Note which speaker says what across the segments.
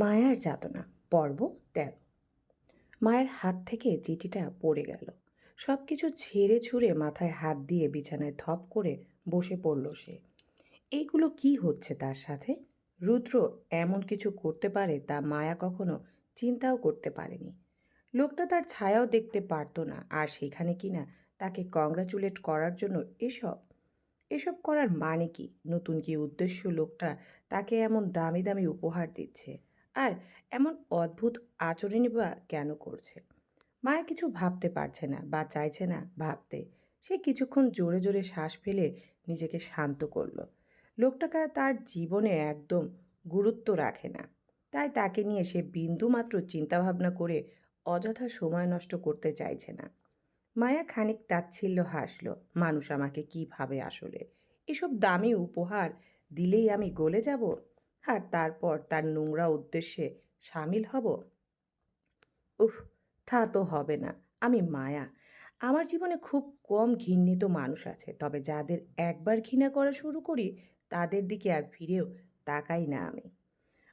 Speaker 1: মায়ার যাতনা, পর্ব তেরো মায়ের হাত থেকে চিঠিটা পড়ে গেল। সব কিছু ছেড়ে ছুঁড়ে মাথায় হাত দিয়ে বিছানায় ধপ করে বসে পড়ল সে। এইগুলো কি হচ্ছে তার সাথে? রুদ্র এমন কিছু করতে পারে তা মায়া কখনো চিন্তাও করতে পারেনি। লোকটা তার ছায়াও দেখতে পারতো না, আর সেখানে কিনা তাকে কংগ্রাচুলেট করার জন্য এসব? এসব করার মানে কি? নতুন কি উদ্দেশ্য লোকটা তাকে এমন দামি দামি উপহার দিচ্ছে? আর এমন অদ্ভুত আচরণই বা কেন করছে? মায়া কিছু ভাবতে পারছে না বা চাইছে না ভাবতে। সে কিছুক্ষণ জোরে জোরে শ্বাস ফেলে নিজেকে শান্ত করল। লোকটাকে তার জীবনে একদম গুরুত্ব রাখে না। তাই তাকে নিয়ে সে বিন্দুমাত্র চিন্তাভাবনা করে অযথা সময় নষ্ট করতে চাইছে না। মায়া খানিক তাচ্ছিল্য হাসলো, মানুষ আমাকে কি ভাবে আসলে? এসব দামি উপহার দিলেই আমি গলে যাব? আর তারপর তার নোংরা উদ্দেশ্যে সামিল হব? উফ, তা তো হবে না। আমি মায়া। আমার জীবনে খুব কম ঘৃণিত মানুষ আছে, তবে যাদের একবার ঘৃণা করা শুরু করি, তাদের দিকে আর ফিরেও তাকাই না আমি।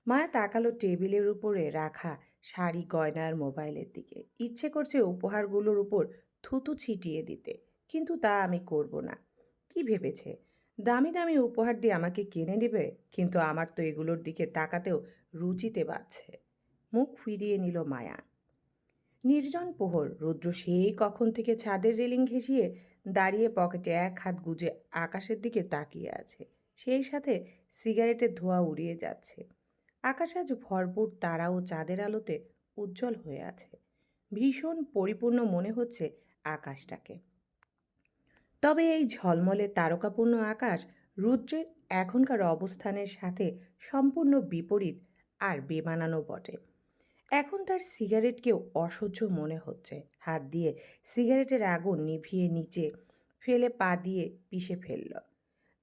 Speaker 1: মায়া তাকালো টেবিলের উপরে রাখা শাড়ি গয়নার মোবাইলের দিকে। ইচ্ছে করছে উপহারগুলোর উপর থুতু ছিটিয়ে দিতে, কিন্তু তা আমি করব না। কি ভেবেছে? দামি দামি উপহার দিয়ে আমাকে কিনে নেবে, কিন্তু আমার তো এগুলোর দিকে তাকাতেও রুচিতে বাজছে মুখ ফিরিয়ে নিল মায়া। নির্জন পোহর, রুদ্র সেই কখন থেকে ছাদের রেলিং ঘেঁষিয়ে দাঁড়িয়ে পকেটে এক হাত গুজে আকাশের দিকে তাকিয়ে আছে। সেই সাথে সিগারেটের ধোঁয়া উড়িয়ে যাচ্ছে। আকাশ আজ ভরপুর তারা ও চাঁদের আলোতে উজ্জ্বল হয়ে আছে। ভীষণ পরিপূর্ণ মনে হচ্ছে আকাশটাকে। তবে এই ঝলমলে তারকাপূর্ণ আকাশ রুদ্রের এখনকার অবস্থানের সাথে সম্পূর্ণ বিপরীত আর বেমানানো বটে। এখন তার সিগারেটকেও অসহ্য মনে হচ্ছে। হাত দিয়ে সিগারেটের আগুন নিভিয়ে নিচে ফেলে পা দিয়ে পিষে ফেলল।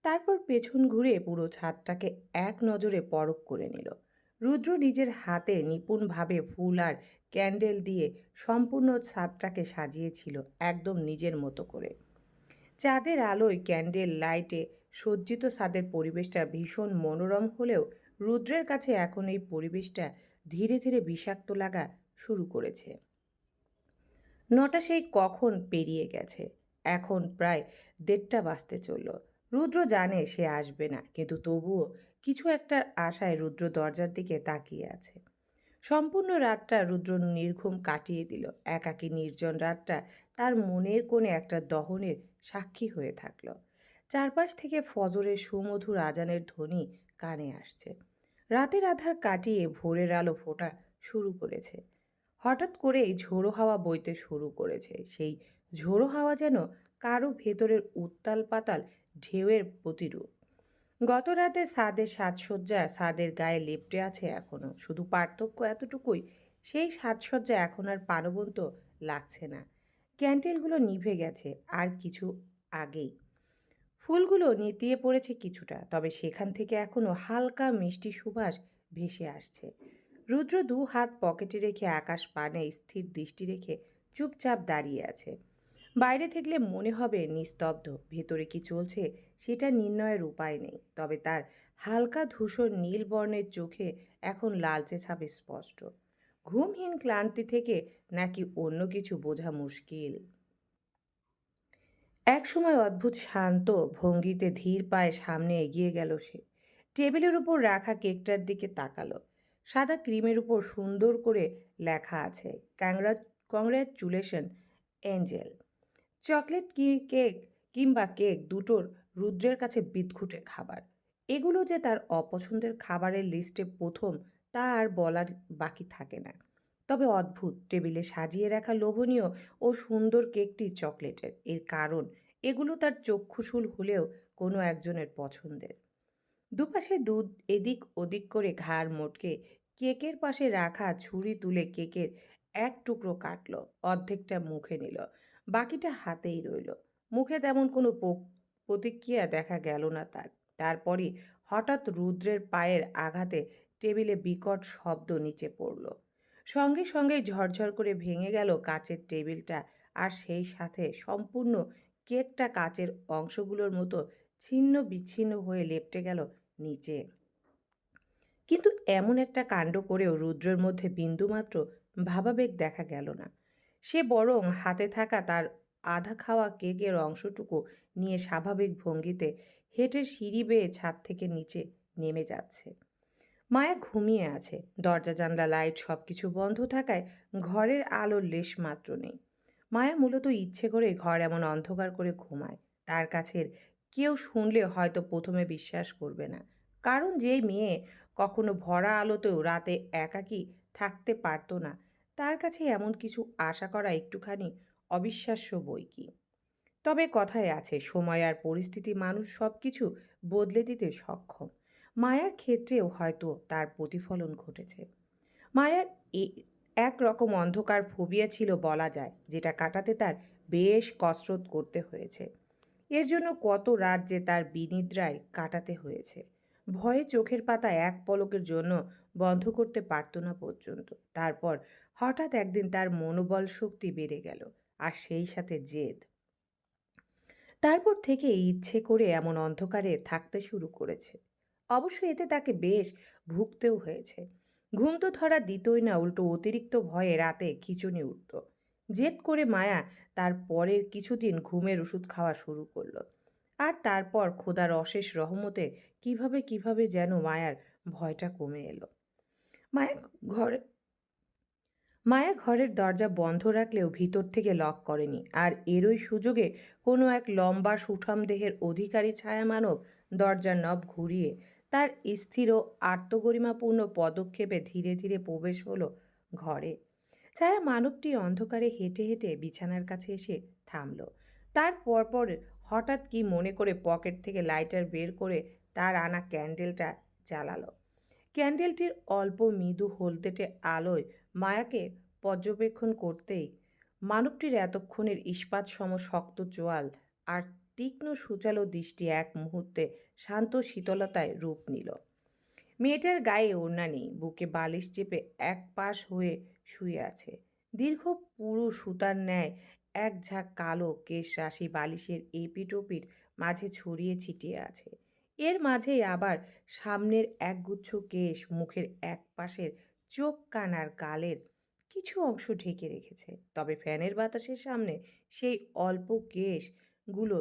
Speaker 1: তারপর পেছন ঘুরে পুরো ছাদটাকে এক নজরে পরক করে নিল। রুদ্র নিজের হাতে নিপুণভাবে ফুল আর ক্যান্ডেল দিয়ে সম্পূর্ণ ছাদটাকে সাজিয়েছিল একদম নিজের মতো করে। চাঁদের আলোয় ক্যান্ডেল লাইটে সজ্জিত ছাদের পরিবেশটা ভীষণ মনোরম হলেও রুদ্রের কাছে এখন এই পরিবেশটা ধীরে ধীরে বিষাক্ত লাগা শুরু করেছে। নটা সেই কখন পেরিয়ে গেছে। এখন প্রায় দেড়টা বাজতে চলল। রুদ্র জানে সে আসবে না, কিন্তু তবুও কিছু একটা আশায় রুদ্র দরজার দিকে তাকিয়ে আছে। সম্পূর্ণ রাতটা রুদ্র নির্ঘুম কাটিয়ে দিল। একাকী নির্জন রাতটা তার মনের কোণে একটা দহনের সাক্ষী হয়ে থাকল। চারপাশ থেকে ফজরের সুমধুর আজানের ধ্বনি কানে আসছে। রাতের আধার কাটিয়ে ভোরের আলো ফোটা শুরু করেছে। হঠাৎ করেই ঝোড়ো হাওয়া বইতে শুরু করেছে। সেই ঝোড়ো হাওয়া যেন কারও ভেতরের উত্তাল পাতাল ঢেউয়ের প্রতিরূপ। গত রাতে সাদের সাজসজ্জা সাদের গায়ে লেপটে আছে এখনও শুধু পার্থক্য এতটুকুই, সেই সাজসজ্জা এখন আর প্রাণবন্ত লাগছে না। ক্যান্টেলগুলো নিভে গেছে আর কিছু আগেই। ফুলগুলো নেতিয়ে পড়েছে কিছুটা, তবে সেখান থেকে এখনও হালকা মিষ্টি সুবাস ভেসে আসছে। রুদ্র দু হাত পকেটে রেখে আকাশ পানে স্থির দৃষ্টি রেখে চুপচাপ দাঁড়িয়ে আছে। বাইরে থাকলে মনে হবে নিস্তব্ধ, ভেতরে কি চলছে সেটা নির্ণয়ের উপায় নেই, তবে তার হালকা ধূসর নীল বর্ণের চোখে এখন লালচে ছাপে স্পষ্ট। ঘুমহীন ক্লান্তি থেকে নাকি অন্য কিছু বোঝা মুশকিল? এক সময় অদ্ভুত শান্ত ভঙ্গিতে ধীর পায়ে সামনে এগিয়ে গেল সে। টেবিলের উপর রাখা কেকটার দিকে তাকালো। সাদা ক্রিমের উপর সুন্দর করে লেখা আছে, কংগ্রা কংগ্র্যাচুলেশন এঞ্জেল। চকলেট কি কেক কিংবা কেক দুটোর রুদ্রের কাছে বিদঘুটে খাবার। এগুলো যে তার অপছন্দের খাবারের লিস্টে প্রথম তা আর বলার বাকি থাকে না। তবে অদ্ভুত, টেবিলে সাজিয়ে রাখা লোভনীয় ও সুন্দর কেকটি চকলেটের। এর কারণ, এগুলো তার চক্ষুশুল হলেও কোনো একজনের পছন্দের। দুপাশে দুধ এদিক ওদিক করে ঘাড় মোটকে কেকের পাশে রাখা ছুরি তুলে কেকের এক টুকরো কাটলো, অর্ধেকটা মুখে নিল, বাকিটা হাতেই রইল। মুখে তেমন কোনো প্রতিক্রিয়া দেখা গেল না তার। তারপরই হঠাৎ রুদ্রের পায়ের আঘাতে টেবিলে বিকট শব্দ নিচে পড়ল। সঙ্গে সঙ্গে ঝরঝর করে ভেঙে গেল কাচের টেবিলটা আর সেই সাথে সম্পূর্ণ কেকটা কাচের অংশগুলোর মতো ছিন্ন বিচ্ছিন্ন হয়ে লেপটে গেল নিচে। কিন্তু এমন একটা কাণ্ড করেও রুদ্রের মধ্যে বিন্দুমাত্র ভাবাবেগ দেখা গেল না। সে বরং হাতে থাকা তার আধা খাওয়া কেকের অংশটুকু নিয়ে স্বাভাবিক ভঙ্গিতে হেঁটে সিঁড়ি বেয়ে ছাদ থেকে নিচে নেমে যাচ্ছে। মায়া ঘুমিয়ে আছে। দরজা, জানলা লাইট সব কিছু বন্ধ থাকায় ঘরের আলোর লেশ মাত্র নেই। মায়া মূলত ইচ্ছে করে ঘর এমন অন্ধকার করে ঘুমায়। তার কাছের কেউ শুনলে হয়তো প্রথমে বিশ্বাস করবে না। কারণ যেই মেয়ে কখনো ভরা আলোতেও রাতে একাকী থাকতে পারতো না, তার কাছে এমন কিছু আশা করা একটুখানি অবিশ্বাস্য বই কি? তবে কথায় আছে, সময় আর পরিস্থিতি মানুষ সব কিছু বদলে দিতে সক্ষম। মায়ার ক্ষেত্রেও হয়তো তার প্রতিফলন ঘটেছে। মায়ার এ- একরকম অন্ধকার ফোবিয়া ছিল বলা যায়, যেটা কাটাতে তার বেশ কসরত করতে হয়েছে। এর জন্য কত রাত যে তার বিনিদ্রায় কাটাতে হয়েছে। ভয়ে চোখের পাতা এক পলকের জন্য বন্ধ করতে পারত না পর্যন্ত। তারপর হঠাৎ একদিন তার মনোবল শক্তি বেড়ে গেল, আর সেই সাথে জেদ। তারপর থেকে ইচ্ছে করে এমন অন্ধকারে থাকতে শুরু করেছে। অবশ্য এতে তাকে বেশ ভুগতেও হয়েছে। ঘুম তো ধরা দিতই না, উল্টো অতিরিক্ত ভয়ে রাতে খিচুনি উঠত। জেদ করে মায়া তার পরের কিছুদিন ঘুমের ওষুধ খাওয়া শুরু করল। আর তারপর খোদার অশেষ রহমতে কীভাবে কীভাবে যেন মায়ার ভয়টা কমে এলো। মায়া ঘরে, মায়া ঘরের দরজা বন্ধ রাখলেও ভিতর থেকে লক করেনি। আর এরই সুযোগে কোনো এক লম্বা সুঠাম দেহের অধিকারী ছায়া মানব দরজার নব ঘুরিয়ে তার স্থির আত্মগরিমাপূর্ণ পদক্ষেপে ধীরে ধীরে প্রবেশ হলো ঘরে। ছায়া মানবটি অন্ধকারে হেঁটে হেঁটে বিছানার কাছে এসে থামল। তার পরপর হঠাৎ কি মনে করে পকেট থেকে লাইটার বের করে তার আনা ক্যান্ডেলটা জ্বালালো। ক্যান্ডেলটির অল্প মৃদু হলদেটে আলোয় মায়াকে পর্যবেক্ষণ করতেই মানবটির এতক্ষণের ইস্পাত সম শক্ত চোয়াল আর তীক্ষ্ণ, সুচালো দৃষ্টি এক মুহূর্তে শান্ত শীতলতায় রূপ নিল। মেয়েটার গায়ে ওড়না নেই, বুকে বালিশ চেপে এক পাশ হয়ে শুয়ে আছে। দীর্ঘ পুরো সুতার ন্যায় এক ঝাঁক কালো কেশ রাশি বালিশের এপিটোপির মাঝে ছড়িয়ে ছিটিয়ে আছে। এর মাঝেই আবার সামনের একগুচ্ছ কেশ মুখের এক পাশের চোখ কান আর গালের কিছু অংশ ঢেকে রেখেছে। তবে ফ্যানের বাতাসের সামনে সেই অল্প কেশগুলো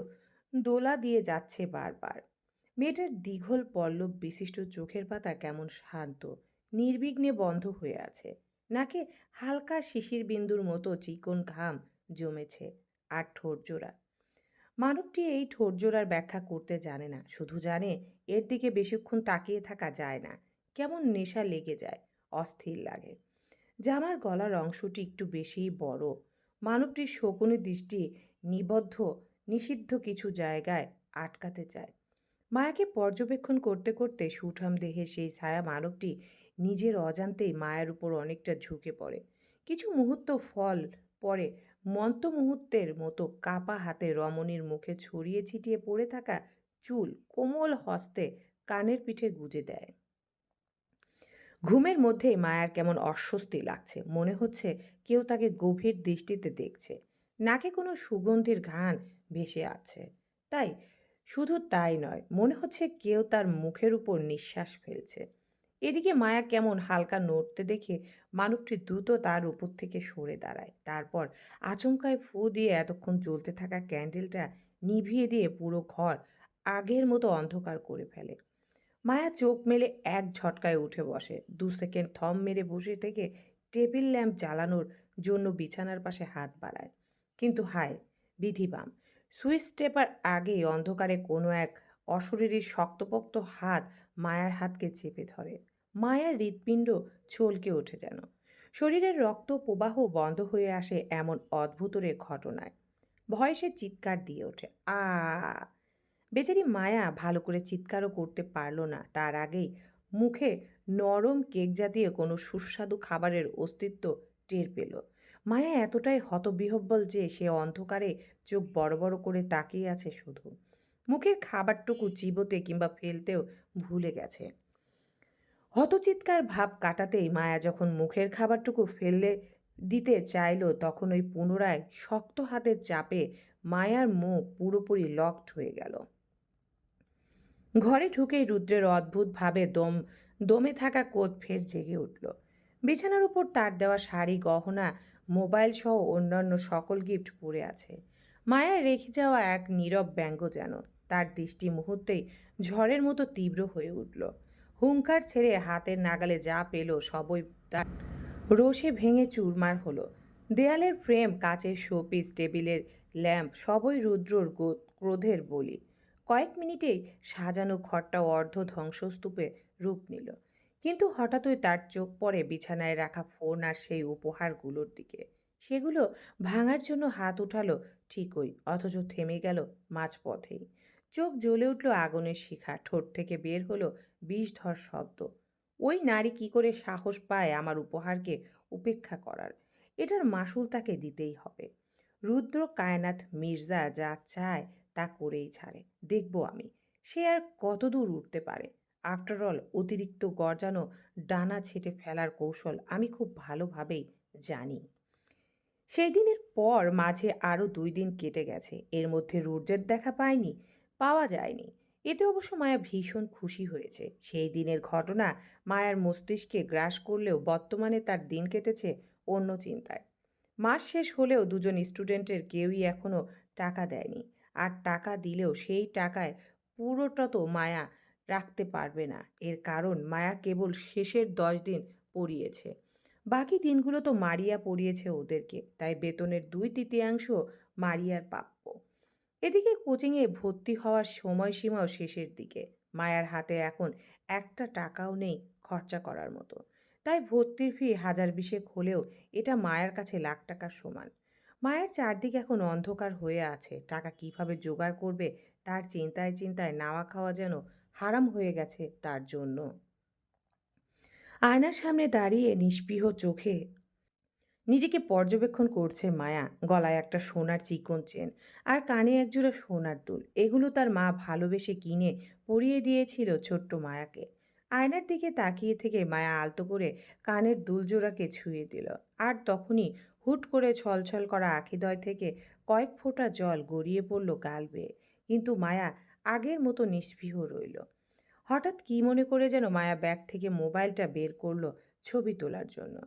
Speaker 1: দোলা দিয়ে যাচ্ছে বারবার। মেয়েটার দীঘল পল্লব বিশিষ্ট চোখের পাতা কেমন শান্ত, নির্বিঘ্নে বন্ধ হয়ে আছে। নাকে হালকা শিশির বিন্দুর মতো চিকন ঘাম জমেছে আর ঠোঁটজোড়া মানবটি এই ঠোঁটজোড়ার ব্যাখ্যা করতে জানে না, শুধু জানে এর দিকে বেশিক্ষণ তাকিয়ে থাকা যায় না, কেমন নেশা লেগে যায়, অস্থির লাগে। জামার গলার অংশটি একটু বেশিই বড়। মানবটির শকুনি দৃষ্টি নিবদ্ধ নিষিদ্ধ কিছু জায়গায় আটকাতে চায়। মায়াকে পর্যবেক্ষণ করতে করতে সুঠাম দেহে সেই ছায়া মানবটি নিজের অজান্তেই মায়ের উপর অনেকটা ঝুঁকে পড়ে। কিছু মুহূর্ত ফল পরে মন্ত মুহূর্তের মতো কাপা হাতে রমণীর মুখে ছড়িয়ে ছিটিয়ে পড়ে থাকা চুল কোমল হস্তে কানের পিঠে গুজে দেয়। ঘুমের মধ্যেই মায়ার কেমন অস্বস্তি লাগছে। মনে হচ্ছে কেউ তাকে গভীর দৃষ্টিতে দেখছে। নাকে কোনো সুগন্ধির ঘ্রাণ ভেসে আছে। তাই শুধু তাই নয়, মনে হচ্ছে কেউ তার মুখের উপর নিঃশ্বাস ফেলছে। এদিকে মায়া কেমন হালকা নড়তে দেখে মানবটি দ্রুত তার উপর থেকে সরে দাঁড়ায়। তারপর আচমকায় ফু দিয়ে এতক্ষণ জ্বলতে থাকা ক্যান্ডেলটা নিভিয়ে দিয়ে পুরো ঘর আগের মতো অন্ধকার করে ফেলে। মায়া চোখ মেলে এক ঝটকায় উঠে বসে। দু সেকেন্ড থম মেরে বসে থেকে টেবিল ল্যাম্প জ্বালানোর জন্য বিছানার পাশে হাত বাড়ায়। কিন্তু হায়, বিধিবাম। সুইচ টেপার আগেই অন্ধকারে কোনো এক অশরীরীর শক্তপোক্ত হাত মায়ার হাতকে চেপে ধরে। মায়ার হৃৎপিণ্ড ছলকে ওঠে যেন। শরীরের রক্ত প্রবাহ বন্ধ হয়ে আসে এমন অদ্ভুতরে ঘটনায়। ভয়ে সে চিৎকার দিয়ে ওঠে আ। বেচারি মায়া ভালো করে চিৎকারও করতে পারল না। তার আগেই মুখে নরম কেক জাতীয় কোনো সুস্বাদু খাবারের অস্তিত্ব টের পেল। মায়া এতটাই হতবিহব্বল যে সে অন্ধকারে চোখ বড় বড় করে তাকিয়ে আছে শুধু। মুখের খাবারটুকু চিবোতে কিংবা ফেলতেও ভুলে গেছে। হতচিৎকার ভাব কাটাতেই মায়া যখন মুখের খাবারটুকু ফেললে দিতে চাইল, তখন ওই পুনরায় শক্ত হাতের চাপে মায়ার মুখ পুরোপুরি লকড হয়ে গেল। ঘরে ঢুকেই রুদ্রের অদ্ভুতভাবে দম, দমে থাকা কোদ ফের জেগে উঠল। বিছানার উপর তার দেওয়া শাড়ি, গহনা, মোবাইল সহ অন্যান্য সকল গিফট পড়ে আছে। মায়া রেখে যাওয়া এক নীরব ব্যঙ্গ যেন তার দৃষ্টি মুহূর্তেই ঝড়ের মতো তীব্র হয়ে উঠল। হুঙ্কার ছেড়ে হাতের নাগালে যা পেল সবই তার রোষে ভেঙে চুরমার হলো। দেয়ালের ফ্রেম, কাচের শোপিস, টেবিলের ল্যাম্প সবই রুদ্রর ক্রোধের বলি। কয়েক মিনিটেই সাজানো ঘরটা অর্ধ ধ্বংসস্তূপে রূপ নিল। কিন্তু হঠাৎই তার চোখ পড়ে বিছানায় রাখা ফোন আর সেই উপহারগুলোর দিকে। সেগুলো ভাঙার জন্য হাত উঠালো ঠিকই, অথচ থেমে গেল মাঝপথেই। চোখ জ্বলে উঠল আগুনের শিখা, ঠোঁট থেকে বের হলো বিষধর শব্দ। ওই নারী কি করে সাহস পায় আমার উপহারকে উপেক্ষা করার? এটার মাসুল তাকে দিতেই হবে। রুদ্র কায়নাথ মির্জা যা চায় তা করেই ছাড়ে, দেখব আমি। সে আর কতদূর উঠতে পারে? আফটারঅল অতিরিক্ত গর্জানো ডানা ছেটে ফেলার কৌশল আমি খুব ভালোভাবেই জানি। সেই দিনের পর মাঝে আরও দুই দিন কেটে গেছে। এর মধ্যে রুদ্রের দেখা পায়নি পাওয়া যায়নি। এতে অবশ্য মায়া ভীষণ খুশি হয়েছে। সেই দিনের ঘটনা মায়ার মস্তিষ্কে গ্রাস করলেও বর্তমানে তার দিন কেটেছে অন্য চিন্তায়। মাস শেষ হলেও দুজন স্টুডেন্টের কেউই এখনও টাকা দেয়নি। আর টাকা দিলেও সেই টাকায় পুরোটা তো মায়া রাখতে পারবে না। এর কারণ মায়া কেবল শেষের দশ দিন পড়িয়েছে। বাকি দিনগুলো তো মারিয়া পড়িয়েছে ওদেরকে, তাই বেতনের দুই তৃতীয়াংশ মারিয়ার প্রাপ্য। এদিকে কোচিংয়ে ভর্তি হওয়ার সময়সীমাও শেষের দিকে। মায়ার হাতে এখন একটা টাকাও নেই খরচা করার মতো। তাই ভর্তির ফি হাজার বিশেক হলেও এটা মায়ের কাছে লাখ টাকার সমান। মায়ের চারদিক এখন অন্ধকার হয়ে আছে। টাকা কীভাবে জোগাড় করবে তার চিন্তায় চিন্তায় নাওয়া খাওয়া যেন হারাম হয়ে গেছে তার জন্য। আয়নার সামনে দাঁড়িয়ে নিষ্পৃহ চোখে নিজেকে পর্যবেক্ষণ করছে মায়া। গলায় একটা সোনার চিকন চেন আর কানে একজোড়া সোনার দুল। এগুলো তার মা ভালোবেসে কিনে পরিয়ে দিয়েছিল ছোট্ট মায়াকে। আয়নার দিকে তাকিয়ে থেকে মায়া আলতো করে কানের দুলজোড়াকে ছুঁয়ে দিল আর তখনই হুট করে ছলছল করা আখিদয় থেকে কয়েক ফোঁটা জল গড়িয়ে পড়ল গাল বেয়ে। কিন্তু মায়া আগের মতো নিষ্পৃহ রইল। হঠাৎ কি মনে করে যেন মায়া ব্যাগ থেকে মোবাইলটা বের করল ছবি তোলার জন্য।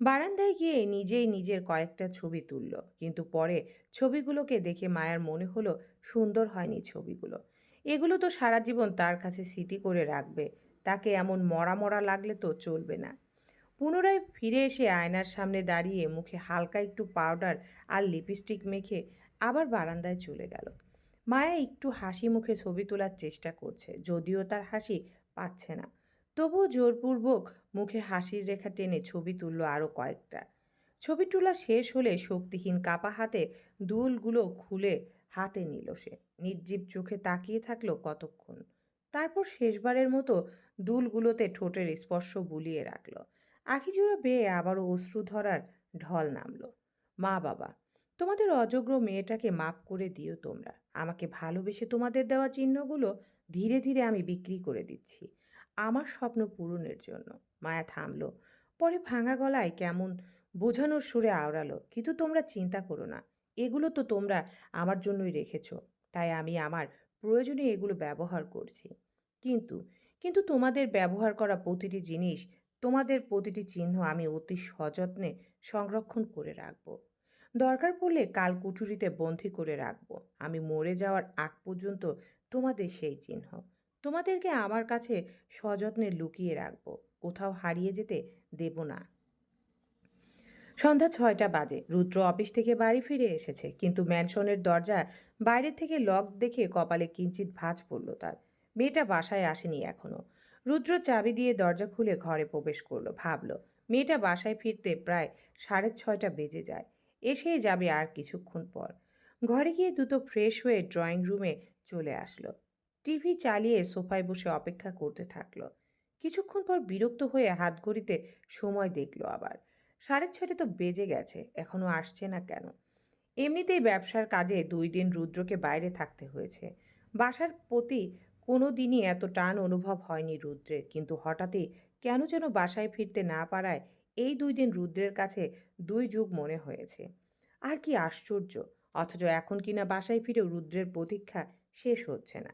Speaker 1: বারান্দায় গিয়ে নিজেই নিজের কয়েকটা ছবি তুলল, কিন্তু পরে ছবিগুলোকে দেখে মায়ার মনে হলো সুন্দর হয়নি ছবিগুলো। এগুলো তো সারা জীবন তার কাছে স্মৃতি করে রাখবে, তাকে এমন মরা মরা লাগলে তো চলবে না। পুনরায় ফিরে এসে আয়নার সামনে দাঁড়িয়ে মুখে হালকা একটু পাউডার আর লিপস্টিক মেখে আবার বারান্দায় চলে গেল। মায়া একটু হাসি মুখে ছবি তোলার চেষ্টা করছে, যদিও তার হাসি পাচ্ছে না। তবুও জোরপূর্বক মুখে হাসির রেখা টেনে ছবি তুলল আরও কয়েকটা। ছবি তোলা শেষ হলে শক্তিহীন কাপা হাতে দুলগুলো খুলে হাতে নিল সে। নির্জীব চোখে তাকিয়ে থাকল কতক্ষণ। তারপর শেষবারের মতো দুলগুলোতে ঠোঁটের স্পর্শ বুলিয়ে রাখল। আখিজোড়া বেয়ে আবারও অশ্রু ধরার ঢল নামলো। মা বাবা, তোমাদের অযোগ্য মেয়েটাকে মাফ করে দিও তোমরা। আমাকে ভালোবেসে তোমাদের দেওয়া চিহ্নগুলো ধীরে ধীরে আমি বিক্রি করে দিচ্ছি। আমার স্বপ্ন পূরণের জন্য। মায়া থামলো। পরে ভাঙা গলায় কেমন বোঝানোর সুরে আওড়ালো, কিন্তু তোমরা চিন্তা করো না। এগুলো তো তোমরা আমার জন্যই রেখেছ। তাই আমি আমার প্রয়োজনে এগুলো ব্যবহার করছি। কিন্তু কিন্তু তোমাদের ব্যবহার করা প্রতিটি জিনিস, তোমাদের প্রতিটি চিহ্ন আমি অতি সযত্নে সংরক্ষণ করে রাখব। দরকার পড়লে কাল কুঠুরিতে বন্দি করে রাখব। আমি মরে যাওয়ার আগ পর্যন্ত তোমাদের সেই চিহ্ন। তোমাদেরকে আমার কাছে সযত্নে লুকিয়ে রাখব। কোথাও হারিয়ে যেতে দেব না। সন্ধ্যা ছয়টা বাজে। রুদ্র অফিস থেকে বাড়ি ফিরে এসেছে। কিন্তু ম্যানশনের দরজা বাইরে থেকে লক দেখে কপালে কিঞ্চিত ভাঁজ পড়ল তার। মেয়েটা বাসায় আসেনি এখনও। রুদ্র চাবি দিয়ে দরজা খুলে ঘরে প্রবেশ করল। ভাবলো, মেয়েটা বাসায় ফিরতে প্রায় সাড়ে ছয়টা বেজে যায়। এসেই যাবে আর কিছুক্ষণ পর। ঘরে গিয়ে দুটো ফ্রেশ হয়ে ড্রয়িং রুমে চলে আসলো। টিভি চালিয়ে সোফায় বসে অপেক্ষা করতে থাকল। কিছুক্ষণ পর বিরক্ত হয়ে হাত ঘড়িতে সময় দেখল আবার। সাড়ে ছয়টা তো বেজে গেছে, এখনও আসছে না কেন? এমনিতেই ব্যবসার কাজে দুই দিন রুদ্রকে বাইরে থাকতে হয়েছে। বাসার প্রতি কোনো দিনই এত টান অনুভব হয়নি রুদ্রের, কিন্তু হঠাৎই কেন যেন বাসায় ফিরতে না পারায় এই দুই দিন রুদ্রের কাছে দুই যুগ মনে হয়েছে। আর কি আশ্চর্য, অথচ এখন কিনা বাসায় ফিরেও রুদ্রের প্রতীক্ষা শেষ হচ্ছে না।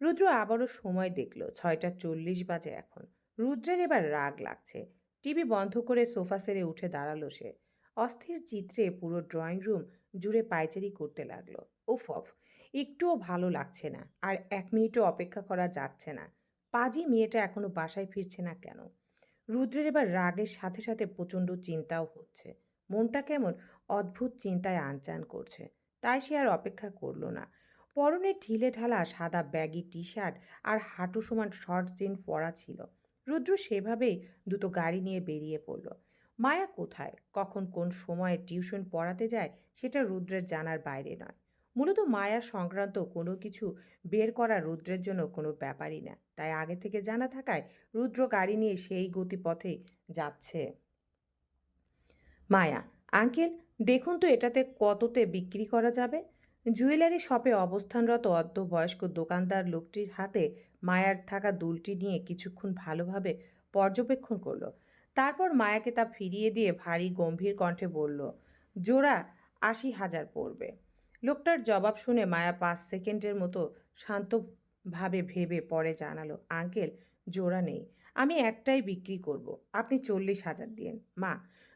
Speaker 1: রুদ্র আবারও সময় দেখল, ছয়টা চল্লিশ বাজে এখন। রুদ্রের এবার রাগ লাগছে। টিভি বন্ধ করে সোফা সেরে উঠে দাঁড়াল সে। অস্থির চিত্রে পুরো ড্রয়িং রুম জুড়ে পায়চারি করতে লাগল। উফ, অফ, একটুও ভালো লাগছে না। আর এক মিনিটও অপেক্ষা করা যাচ্ছে না। পাজি মেয়েটা এখনও বাসায় ফিরছে না কেন? রুদ্রের এবার রাগের সাথে সাথে প্রচণ্ড চিন্তাও হচ্ছে। মনটা কেমন অদ্ভুত চিন্তায় আনচান করছে। তাই সে আর অপেক্ষা করল না। পরনে ঢিলে ঢালা সাদা ব্যাগি টি শার্ট আর হাঁটু সমান শর্ট জিন পরা ছিল। রুদ্র সেভাবেই দুটো গাড়ি নিয়ে বেরিয়ে পড়ল। মায়া কোথায়? কখন কোন সময়ে টিউশন পড়াতে যায় সেটা রুদ্রের জানার বাইরে নয়। মূলত মায়া সংক্রান্ত কোনো কিছু বের করা রুদ্রের জন্য কোনো ব্যাপারই না। তাই আগে থেকে জানা থাকায় রুদ্র গাড়ি নিয়ে সেই গতিপথে যাচ্ছে। মায়া, আঙ্কেল, দেখুন তো এটাতে কততে বিক্রি করা যাবে? জুয়েলারি শপে অবস্থানরত অর্ধ বয়স্ক দোকানদার লোকটির হাতে মায়ার থাকা দুলটি নিয়ে কিছুক্ষণ ভালোভাবে পর্যবেক্ষণ করল। তারপর মায়াকে তা ফিরিয়ে দিয়ে ভারী গম্ভীর কণ্ঠে বলল, জোড়া আশি হাজার পড়বে। লোকটার জবাব শুনে মায়া পাঁচ সেকেন্ডের মতো শান্তভাবে ভেবে পরে জানালো, আঙ্কেল, জোড়া নেই, আমি একটাই বিক্রি করব, আপনি চল্লিশ হাজার দিন মা,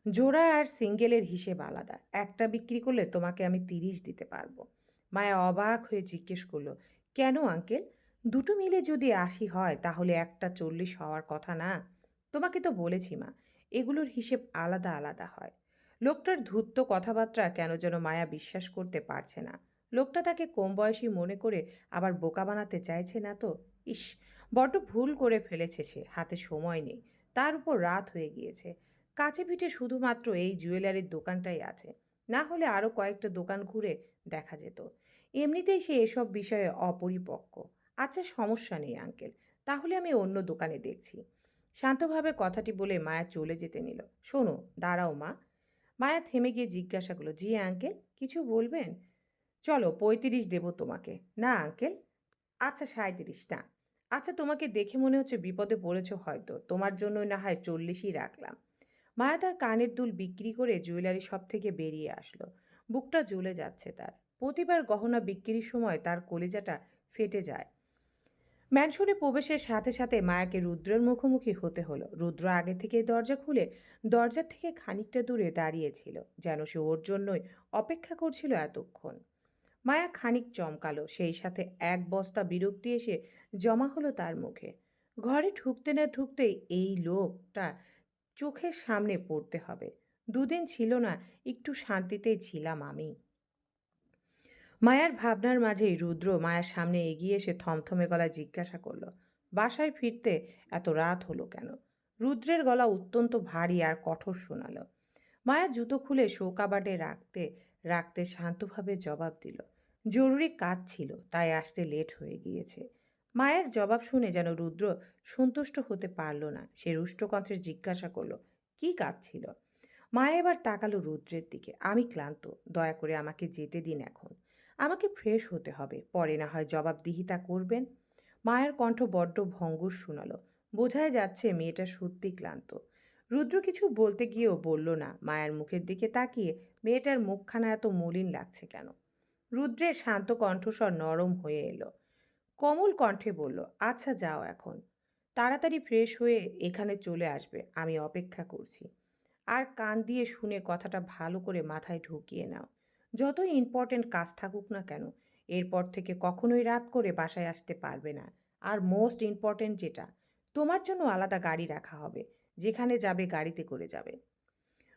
Speaker 1: জোড়া আর সিঙ্গেলের হিসেব আলাদা, একটা বিক্রি করলে তোমাকে আমি তিরিশ দিতে পারব। মায়া অবাক হয়ে জিজ্ঞেস করল, কেন আঙ্কেল? দুটো মিলে যদি আশি হয়, তাহলে একটা চল্লিশ হওয়ার কথা না? তোমাকে তো বলেছি মা, এগুলোর হিসেব আলাদা আলাদা হয়। লোকটার ধূর্ত কথাবার্তা কেন যেন মায়া বিশ্বাস করতে পারছে না। লোকটা তাকে কম বয়সী মনে করে আবার বোকা বানাতে চাইছে না তো? ইস, বড্ড ভুল করে ফেলেছে সে, হাতে সময় নেই। তার উপর রাত হয়ে গিয়েছে। কাছে পিঠে শুধুমাত্র এই জুয়েলারির দোকানটাই আছে। না হলে আরও কয়েকটা দোকান ঘুরে দেখা যেত। এমনিতেই সে এসব বিষয়ে অপরিপক্ক। আচ্ছা সমস্যা নেই, আঙ্কেল। তাহলে আমি অন্য দোকানে দেখছি। শান্তভাবে কথাটি বলে মায়া চলে যেতে নিল। শোনো, দাঁড়াও মা। মায়া থেমে গিয়ে জিজ্ঞাসা করল, জি আঙ্কেল, কিছু বলবেন? চলো, পঁয়ত্রিশ দেবো তোমাকে। না আঙ্কেল? আচ্ছা সাঁত্রিশ না আচ্ছা তোমাকে দেখে মনে হচ্ছে বিপদে পড়েছ হয়তো। তোমার জন্যই না হয় চল্লিশই রাখলাম। মায়া তার কানের দুল বিক্রি করে জুয়েলারি শপ থেকে বেরিয়ে আসলো। বুকটা জ্বলে যাচ্ছে তার। প্রতিবার গহনা বিক্রির সময় তার কলিজাটা ফেটে যায়। ম্যানশনে প্রবেশের সাথে সাথে মায়াকে রুদ্রের মুখোমুখি হতে হলো। রুদ্র আগে থেকে দরজা খুলে দরজার থেকে খানিকটা দূরে দাঁড়িয়েছিল যেন সে ওর জন্যই অপেক্ষা করছিল এতক্ষণ। মায়া খানিক চমকালো, সেই সাথে এক বস্তা বিরক্তি এসে জমা হলো তার মুখে। ঘরে ঢুকতে না ঢুকতেই এই লোকটা চোখের সামনে পড়তে হবে। দুদিন ছিল না, একটু শান্তিতেই ছিলাম আমি। মায়ার ভাবনার মাঝেই রুদ্র মায়ার সামনে এগিয়ে এসে থমথমে গলায় জিজ্ঞাসা করল, বাসায় ফিরতে এত রাত হলো কেন? রুদ্রের গলা অত্যন্ত ভারী আর কঠোর শোনালো। মায়া জুতো খুলে শো কাবাডে রাখতে রাখতে শান্তভাবে জবাব দিল, জরুরি কাজ ছিল, তাই আসতে লেট হয়ে গিয়েছে। মায়ের জবাব শুনে যেন রুদ্র সন্তুষ্ট হতে পারল না, সে রুষ্টকণ্ঠে জিজ্ঞাসা করল, কি কাজ ছিল? মায়া এবার তাকালো রুদ্রের দিকে, আমি ক্লান্ত, দয়া করে আমাকে যেতে দিন এখন। আমাকে ফ্রেশ হতে হবে। পরে না হয় জবাবদিহিতা করবেন। মায়ের কণ্ঠ বড্ড ভঙ্গুর শোনালো। বোঝাই যাচ্ছে মেয়েটা সত্যি ক্লান্ত। রুদ্র কিছু বলতে গিয়েও বলল না, মায়ের মুখের দিকে তাকিয়ে মেয়েটার মুখখানা এত মলিন লাগছে কেন? রুদ্রের শান্ত কণ্ঠস্বর নরম হয়ে এলো। কমল কণ্ঠে বলল আচ্ছা যাও এখন। তাড়াতাড়ি ফ্রেশ হয়ে এখানে চলে আসবে, আমি অপেক্ষা করছি। আর কান দিয়ে শুনে কথাটা ভালো করে মাথায় ঢুকিয়ে নাও। যতই ইম্পর্ট্যান্ট কাজ থাকুক না কেন, এরপর থেকে কখনোই রাত করে বাসায় আসতে পারবে না। আর মোস্ট ইম্পর্ট্যান্ট যেটা, তোমার জন্য আলাদা গাড়ি রাখা হবে, যেখানে যাবে গাড়িতে করে যাবে।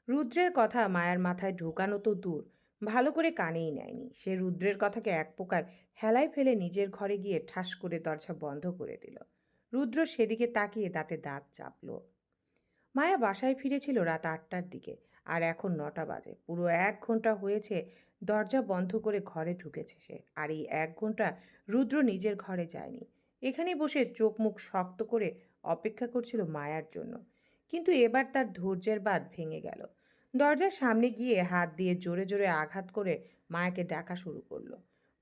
Speaker 1: রুদ্রের কথা মায়ার মাথায় ঢোকানো তো দূর, ভালো করে কানেই নেয়নি। সে রুদ্রের কথাকে এক প্রকার হেলায় ফেলে নিজের ঘরে গিয়ে ঠাস করে দরজা বন্ধ করে দিল। রুদ্র সেদিকে তাকিয়ে দাঁতে দাঁত চাপল। মায়া বাসায় ফিরেছিল রাত আটটার দিকে। আর এখন নটা বাজে। পুরো এক ঘণ্টা হয়েছে, দরজা বন্ধ করে ঘরে ঢুকেছে সে। আর এই এক ঘণ্টা রুদ্র নিজের ঘরে যায়নি। এখানে বসে চোখ মুখ শক্ত করে অপেক্ষা করছিল মায়ার জন্য। কিন্তু এবার তার ধৈর্যের বাদ ভেঙে গেল। দরজার সামনে গিয়ে হাত দিয়ে জোরে জোরে আঘাত করে মায়াকে ডাকা শুরু করল।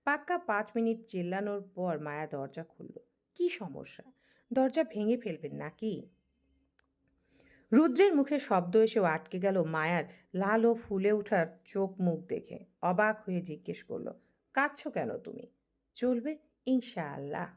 Speaker 1: পাক্কা পাঁচ মিনিট চেল্লানোর পর মায়া দরজা খুলল। কি সমস্যা? দরজা ভেঙে ফেলবেন নাকি? রুদ্রের মুখে শব্দ এসেও আটকে গেল মায়ার লাল ও ফুলে ওঠার চোখ মুখ দেখে। অবাক হয়ে জিজ্ঞেস করল, কাঁদছ কেন তুমি? চলবে ইনশাআল্লাহ।